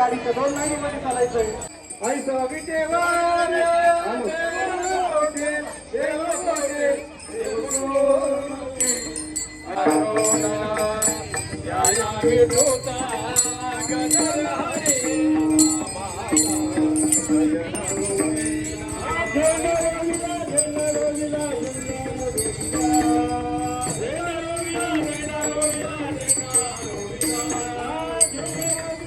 गाडीचं दोन लाईनीमध्ये चालायचंय ऐसा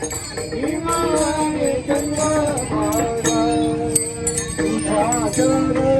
Thank you.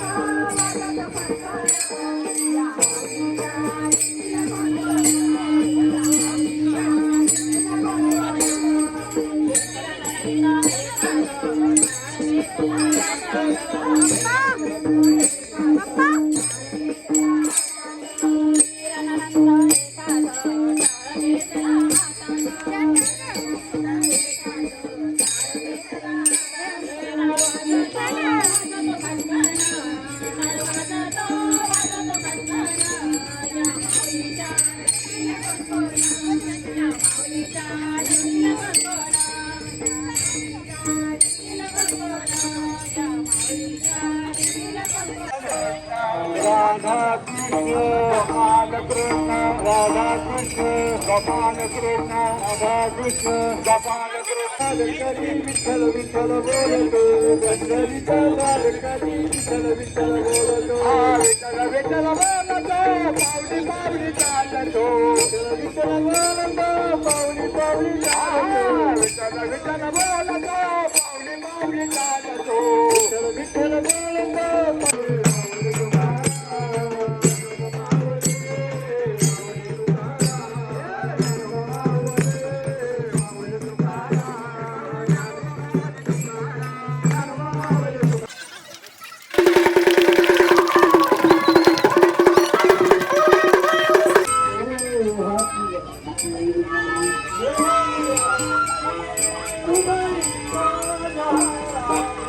Thank you. Radha Krishna Gopal Krishna Radha Krishna Gopal Krishna करी विठ्ठल विठ्ठल बोलतो विठ्ठल करी विठ्ठल विठ्ठल बोलतो हा, विठ्ठल विठ्ठल बोलतो पावली पावली चालतो विठ्ठल विठ्ठल बोलतो पावली पावली चालतो विठ्ठल विठ्ठल बोलतो पावली पावली चालतो विठ्ठल विठ्ठल बोलतो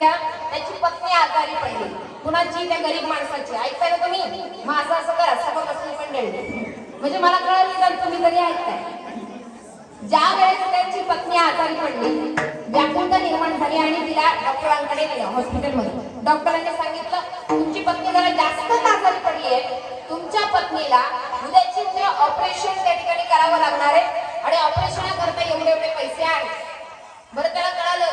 त्याची पत्नी आजारी पडली. कुणाची त्या गरीब माणसाची ऐकताय ना तुम्ही? माझं असं करा सगळं बसली मंडळी म्हणजे मला कळलं निदान तुम्ही तरी ऐकताय. ज्या वेळेस त्यांची पत्नी आजारी पडली व्याकुळता निर्माण झाली आणि तिला डॉक्टरांकडे नेलं हॉस्पिटलमध्ये. डॉक्टरांनी सांगितलं तुमची पत्नी जरा जास्तच आजारी पडली आहे. तुमच्या पत्नीला हृदयाची ऑपरेशन त्या ठिकाणी करावं लागणार आहे आणि ऑपरेशन करता एवढे एवढे पैसे आहेत. बरं त्याला कळालं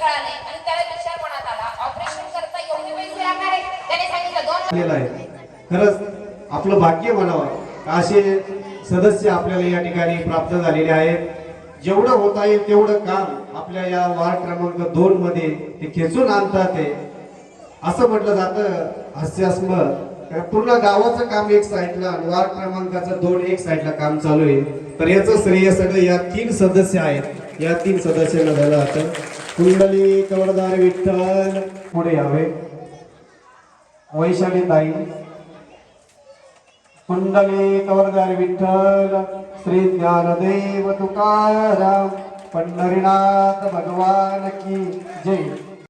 कळाले. आणि त्याला विचार मनात आला. ऑपरेशन करता एवढे पैसे लागणार आहे त्याने सांगितलं दोन आहे. खरंच आपलं भाग्य म्हणावं. असे सदस्य आपल्याला या ठिकाणी प्राप्त झालेले आहेत? जेवढं होत आहे तेवढं काम आपल्या या वार्ड क्रमांक दोन मध्ये ते खेचून आणतात ते. असं म्हटलं जातं हास्यास्पद. पूर्ण गावाचं काम एक साईडला आणि वार्ड क्रमांकाचं दोन एक साईडला काम चालू आहे. तर याचं श्रेय सगळं या तीन सदस्य आहेत. या तीन सदस्यांना झालं जातं कुंडली कवरदार विठ्ठल पुढे यावे वैशाली ताई कुंडली कवरदार विठ्ठल श्री ज्ञानदेव तुकाराम पंढरीनाथ भगवान की जय